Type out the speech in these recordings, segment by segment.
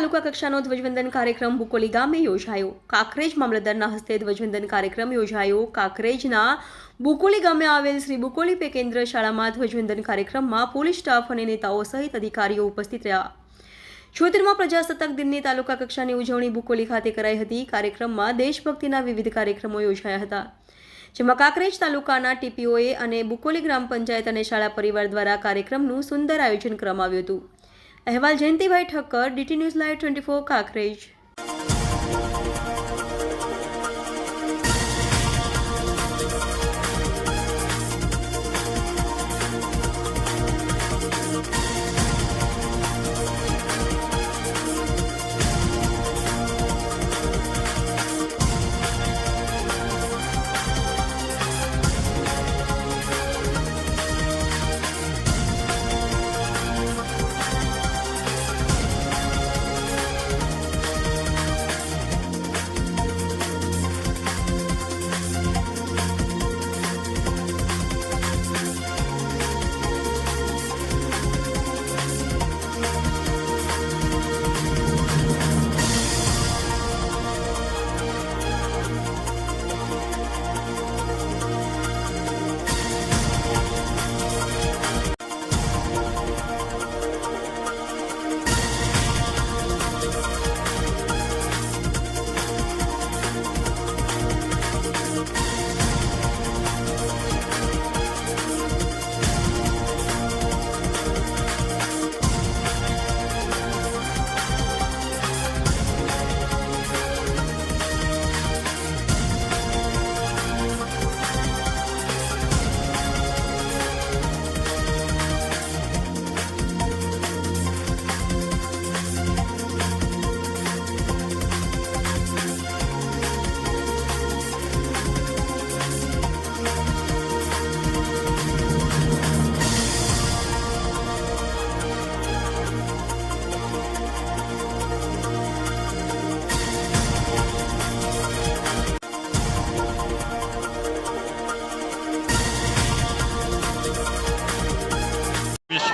તાલુકા કક્ષાનો ધ્વજવંદન કાર્યક્રમ બુકોલી ગામે યોજાયો. કાકરેજ મામલતદારના હસ્તે ધ્વજવંદન કાર્યક્રમ યોજાયો. કાકરેજના બુકોલી ગામે આવેલ શ્રી બુકોલી પે કેન્દ્ર શાળામાં ધ્વજવંદન કાર્યક્રમમાં પોલીસ સ્ટાફ અને નેતાઓ સહિત અધિકારીઓ ઉપસ્થિત રહ્યા. છોતેરમાં પ્રજાસત્તાક દિનની તાલુકા કક્ષાની ઉજવણી બુકોલી ખાતે કરાઈ હતી. કાર્યક્રમમાં દેશભક્તિના વિવિધ કાર્યક્રમો યોજાયા હતા. જેમાં કાંકરેજ તાલુકાના ટીપીઓએ અને બુકોલી ગ્રામ પંચાયત અને શાળા પરિવાર દ્વારા કાર્યક્રમનું સુંદર આયોજન કરવામાં આવ્યું હતું. અહેવાલ Jayantibhai Thakkar DT news live twenty four Kankrej.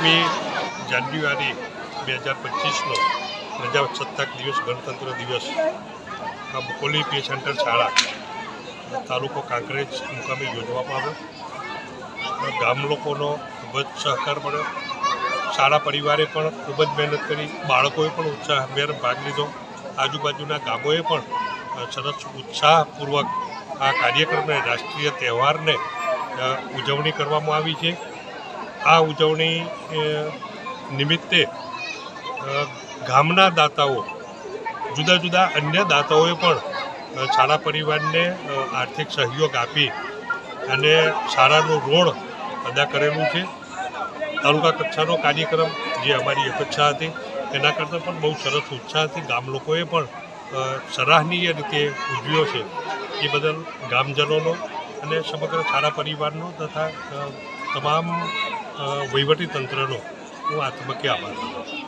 વીસમી જાન્યુઆરી બે હજાર પચીસનો પ્રજાસત્તાક દિવસ, ગણતંત્ર દિવસ આ બુકોલી પી સેન્ટર શાળા તાલુકો કાંકરેજ મુકામે યોજવામાં આવ્યો ગામ લોકોનો ખૂબ જ સહકાર મળ્યો શાળા પરિવારે પણ ખૂબ જ મહેનત કરી, બાળકોએ પણ ઉત્સાહભેર ભાગ લીધો. આજુબાજુના ગામોએ પણ સરસ ઉત્સાહપૂર્વક આ કાર્યક્રમને, રાષ્ટ્રીય તહેવારને ઉજવણી કરવામાં આવી છે. આ ઉજવણી નિમિત્તે ગામના દાતાઓ, જુદા જુદા અન્ય દાતાઓએ પણ શાળા પરિવારને આર્થિક સહયોગ આપી અને શાળાનું રોડ અદા કરેલું છે. તાલુકા કક્ષાનો કાર્યક્રમ જે અમારી અપેક્ષા હતી, એના કરતાં પણ બહુ સરસ ઉત્સાહથી ગામ લોકોએ પણ સરાહનીય રીતે ઉજવ્યો છે. એ બદલ ગામજનોનો અને સમગ્ર શાળા પરિવારનો તથા તમામ અ, વહીવટી તંત્રનો હું આત્મકે આભાર માનું છું.